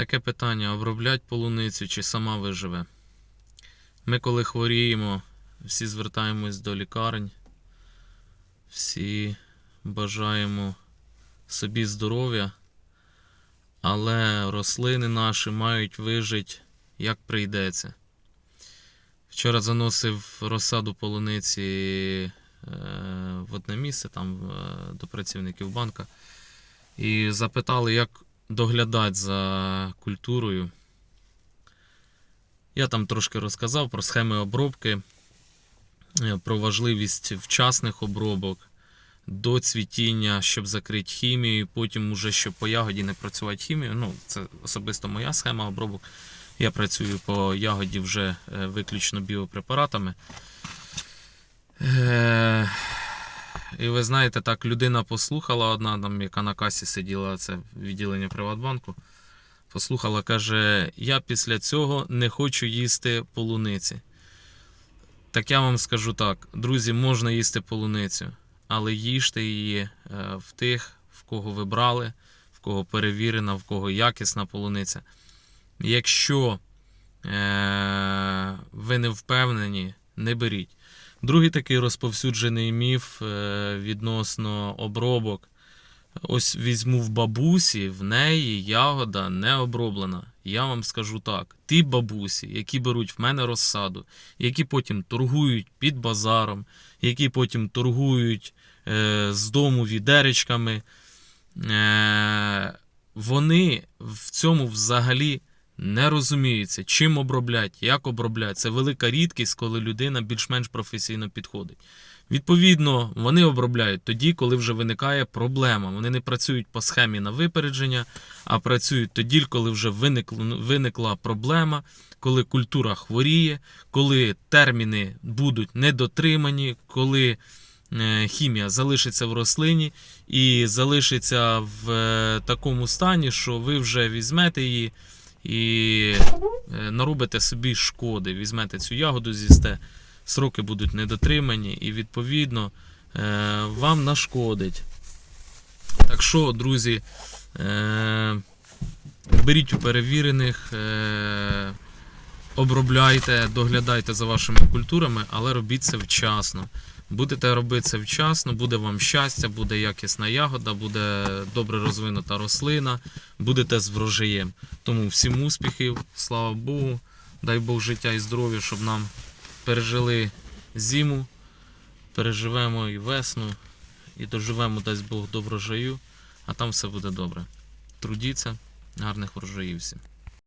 Таке питання: оброблять полуницю чи сама виживе? Ми, коли хворіємо, всі звертаємось до лікарень, всі бажаємо собі здоров'я, але рослини наші мають вижити як прийдеться. Вчора заносив розсаду полуниці е, в одне місце там е, до працівників банка і запитали, як доглядати за культурою. Я там трошки розказав про схеми обробки, е, про важливість вчасних обробок до цвітіння, щоб закрити хімію, потім уже щоб по ягоді не працювати хімією. Ну, це особисто моя схема обробок. Я працюю по ягоді вже е, виключно біопрепаратами. І ви знаєте, так людина послухала одна, там, яка на касі сиділа, це відділення Приватбанку. Послухала, каже: Я після цього не хочу їсти полуниці. Так я вам скажу так: друзі, можна їсти полуницю, але їжте її е, в тих, в кого ви брали, в кого перевірена, в кого якісна полуниця. Якщо е, ви не впевнені, не беріть. Другий такий розповсюджений міф е, відносно обробок. Ось візьму в бабусі, в неї ягода не оброблена. Я вам скажу так: ті бабусі, які беруть в мене розсаду, які потім торгують під базаром, які потім торгують е, з дому відеречками, е, вони в цьому взагалі не розуміються, чим оброблять, як оброблять. Це велика рідкість, коли людина більш-менш професійно підходить. Відповідно, вони обробляють тоді, коли вже виникає проблема. Вони не працюють по схемі на випередження, а працюють тоді, коли вже виникла, проблема, коли культура хворіє, коли терміни будуть недотримані, коли е, хімія залишиться в рослині і залишиться в е, такому стані, що ви вже візьмете її і е, наробите собі шкоди. Візьмете цю ягоду, з'їсте, сроки будуть недотримані, і відповідно е, вам нашкодить. Так що, друзі, е, беріть у перевірених, обробляйте, доглядайте за вашими культурами, але робіть це вчасно. Будете робити це вчасно, буде вам щастя, буде якісна ягода, буде добре розвинута рослина, будете з врожаєм. Тому всім успіхів, слава Богу, дай Бог життя і здоров'я, щоб нам пережили зиму, переживемо і весну, і доживемо, дасть Бог до врожаю, а там все буде добре. Трудіться, гарних врожаїв всім.